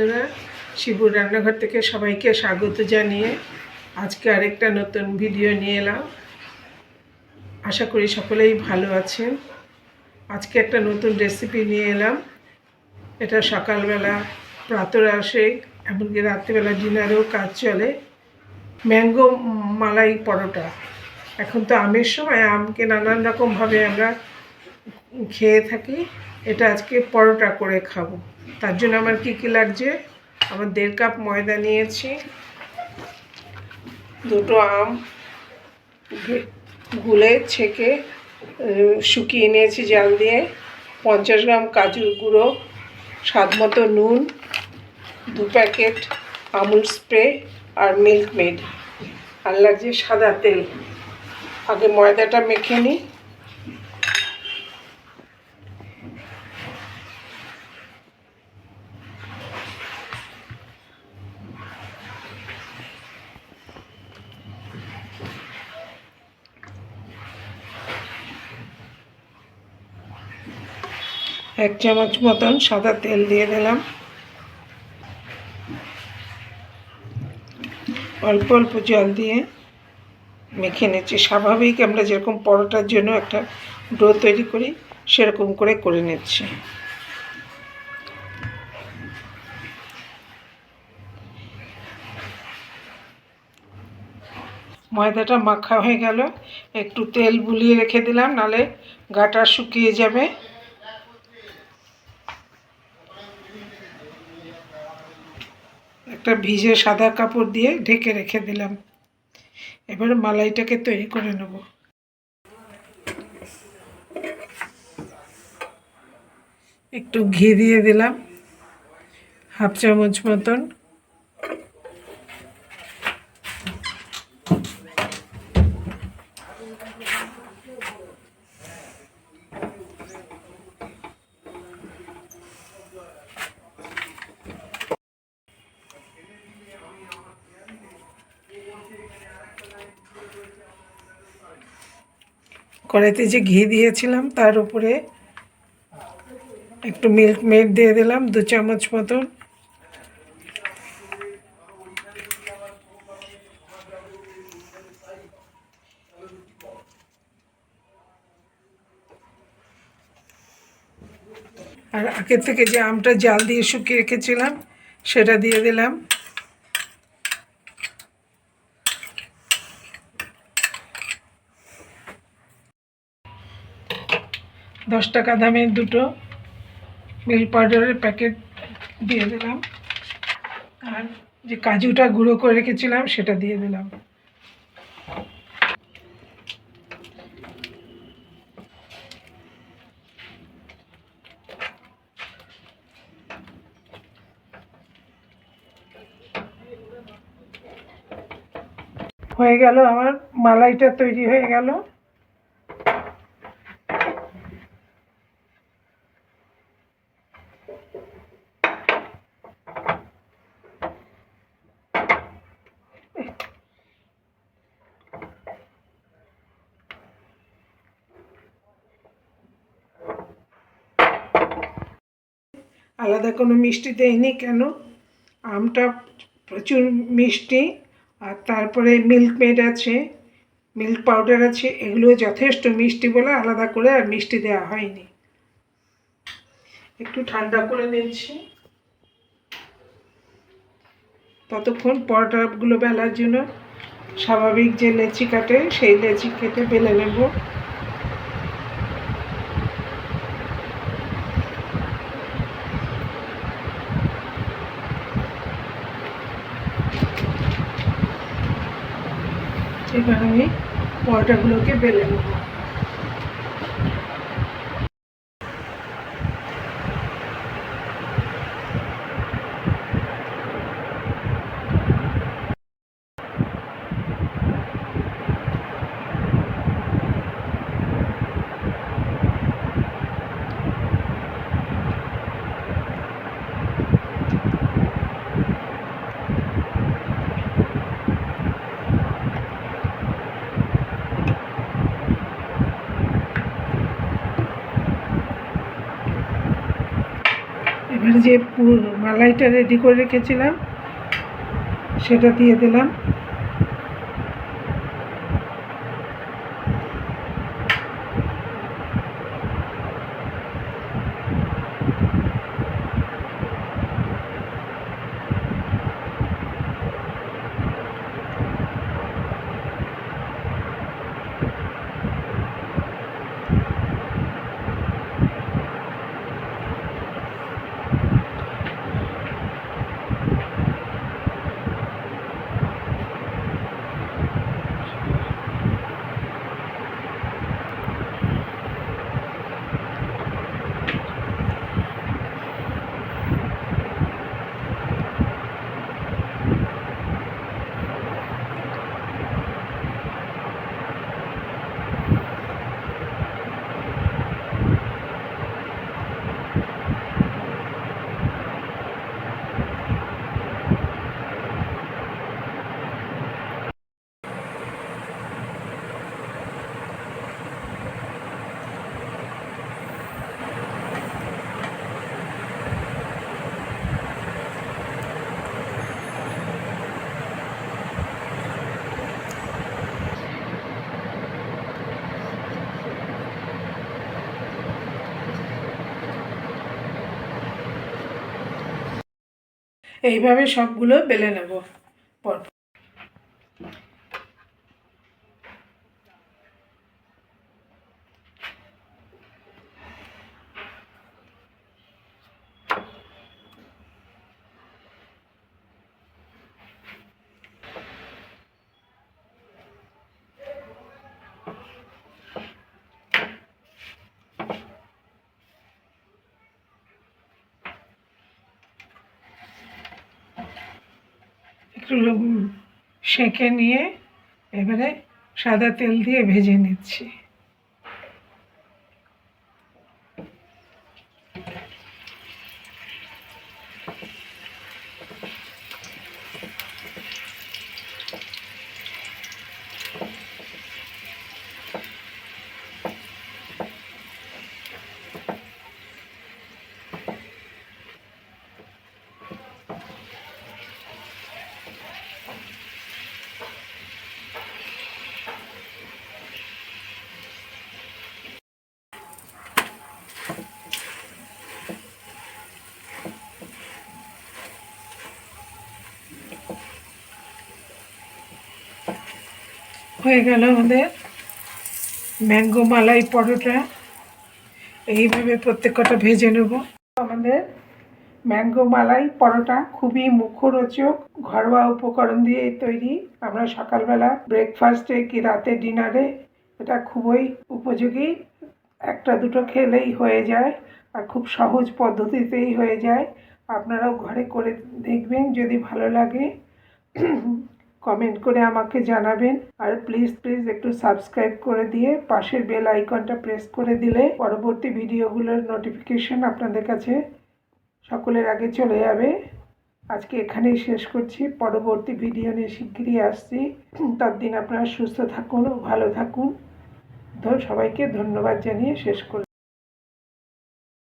বন্ধুরা, শিবুর রান্নাঘর থেকে সবাইকে স্বাগত জানিয়ে আজকে আরেকটা নতুন ভিডিও নিয়ে এলাম। আশা করি সকলেই ভালো আছেন। আজকে একটা নতুন রেসিপি নিয়ে এলাম। এটা সকালবেলা প্রাতরাশে এমনকি রাত্রিবেলা ডিনারেও কাজ চলে। ম্যাঙ্গো মালাই পরোটা। এখন তো আমের সময় আমকে নানান রকমভাবে আমরা খেয়ে থাকি। এটা আজকে পরোটা করে খাব। তার জন্য আমার কি কি লাগছে? আমার দেড় কাপ ময়দা নিয়েছি, দুটো আম গুলে ছেঁকে শুকিয়ে নিয়েছি জাল দিয়ে, পঞ্চাশ গ্রাম কাজুর গুঁড়ো, স্বাদ মতো নুন, দু প্যাকেট আমুল স্প্রে আর মিল্ক মেড আর লাগছে সাদা তেল। আগে ময়দাটা মেখে নিই। এক চামচ মতন সাদা তেল দিয়ে দিলাম। অল্প অল্প জল দিয়ে মেখে নিচ্ছি। স্বাভাবিক আমরা যেরকম পরোটার জন্য একটা ডো তৈরি করি, সেরকম করে করে নিচ্ছি। ময়দাটা মাখা হয়ে গেল। একটু তেল বুলিয়ে রেখে দিলাম, নালে গাটা শুকিয়ে যাবে। একটা ভিজে সাদা কাপড় দিয়ে ঢেকে রেখে দিলাম। এবার মালাইটাকে তৈরি করে নেব। একটু ঘি দিয়ে দিলাম। হাফ চামচ মতন কড়াইতে যে ঘি দিয়েছিলাম, তার উপরে একটু মিল্ক মেড দিয়ে দিলাম, দু চামচ মতন। আর আগের থেকে যে আমটা জাল দিয়ে শুকিয়ে রেখেছিলাম, সেটা দিয়ে দিলাম। দশ টাকা দামের দুটো মিল্ক পাউডারের প্যাকেট দিয়ে দিলাম। আর যে কাজুটা গুঁড়ো করে রেখেছিলাম, সেটা দিয়ে দিলাম। হয়ে গেল, আমার মালাইটা তৈরি হয়ে গেল। আলাদা কোনো মিষ্টি দেয়নি কেন? আমটা প্রচুর মিষ্টি আর তারপরে মিল্ক মেড আছে মিল্ক পাউডার আছে এগুলো যথেষ্ট মিষ্টি বলে আলাদা করে আর মিষ্টি দেওয়া হয়নি। একটু ঠান্ডা করে নিচ্ছি। ততক্ষণ পরোটাগুলো বেলার জন্য স্বাভাবিক যে লেচি কাটে, সেই লেচি কেটে বেলে নেব। এবার আমি পরোটাগুলোকে বেলে নেব। যে মালাইটা রেডি করে রেখেছিলাম সেটা দিয়ে দিলাম। এইভাবে সবগুলো বেলে নেব। উম সেঁকে নিয়ে এবারে সাদা তেল দিয়ে ভেজে নিচ্ছি। হয়ে গেল আমাদের ম্যাঙ্গো মালাই পরোটা। এইভাবে প্রত্যেকটা ভেজে নেব। আমাদের ম্যাঙ্গো মালাই পরোটা খুবই মুখরোচক, ঘরোয়া উপকরণ দিয়ে তৈরি। আমরা সকালবেলা ব্রেকফাস্টে কি রাতে ডিনারে এটা খুবই উপযোগী। একটা দুটো খেলেই হয়ে যায় আর খুব সহজ পদ্ধতিতেই হয়ে যায়। আপনারাও ঘরে করে দেখবেন যদি ভালো লাগে। কমেন্ট করে আমাকে জানাবেন। আর প্লিজ প্লিজ একটু সাবস্ক্রাইব করে দিয়ে পাশের বেল আইকনটা প্রেস করে দিলে পরবর্তী ভিডিওগুলোর নোটিফিকেশন আপনাদের কাছে সকলের আগে চলে যাবে। আজকে এখানেই শেষ করছি। পরবর্তী ভিডিও নিয়ে শিগগিরই আসছি। ততদিন আপনারা সুস্থ থাকুন ও ভালো থাকুন। সবাইকে ধন্যবাদ জানিয়ে শেষ করছি